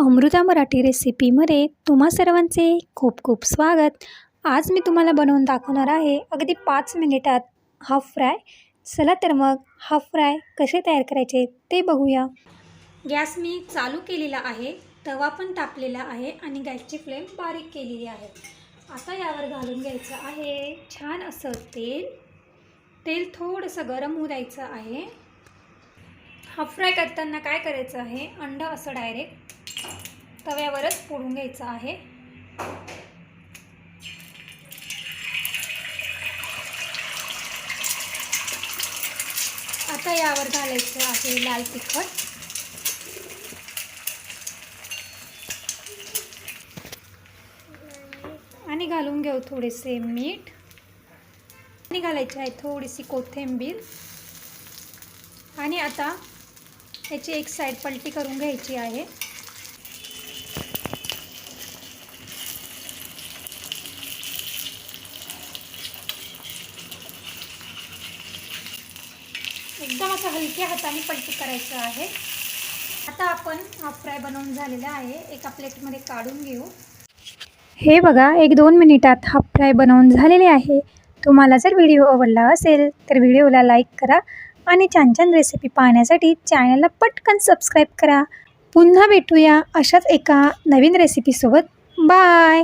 अमृता मराठी रेसिपीमध्ये तुम्हा सर्वांचे खूप खूप स्वागत. आज मी तुम्हाला बनवून दाखवणार आहे अगदी पाच मिनिटात हाफ फ्राय. चला तर मग हाफ फ्राय कसे तयार करायचे ते बघूया. गॅस मी चालू केलेला आहे तवा पण तापलेला आहे आणि गॅसची फ्लेम बारीक केलेली आहे. आता यावर घालून घ्यायचं आहे छान असं तेल. तेल थोडंसं गरम होऊ द्यायचं आहे. हाफ फ्राय करताना काय करायचं आहे अंड असं डायरेक्ट तव्यावरच फोडून घ्यायचं आहे. आता यावर घालायचं आहे लाल तिखट. आणि घालून घेऊ थोडेसे मीठ. आणि घालायचे आहे थोडीशी कोथिंबीर. आणि आता याची एक साईड पलटी करून घ्यायची आहे. एकदम असं हलक्या हाताने पलटी करायचं आहे. आता आपण हाफ फ्राय बनवून झालेला आहे. एका प्लेटमध्ये काढून घेऊ. हे बघा एक दोन मिनिटात हाफ फ्राय बनवून झालेले आहे. तुम्हाला जर व्हिडिओ आवडला असेल तर व्हिडिओला लाईक करा आणि छान छान रेसिपी पाहण्यासाठी चॅनलला पटकन सबस्क्राईब करा. पुन्हा भेटूया अशाच एका नवीन रेसिपीसोबत. बाय!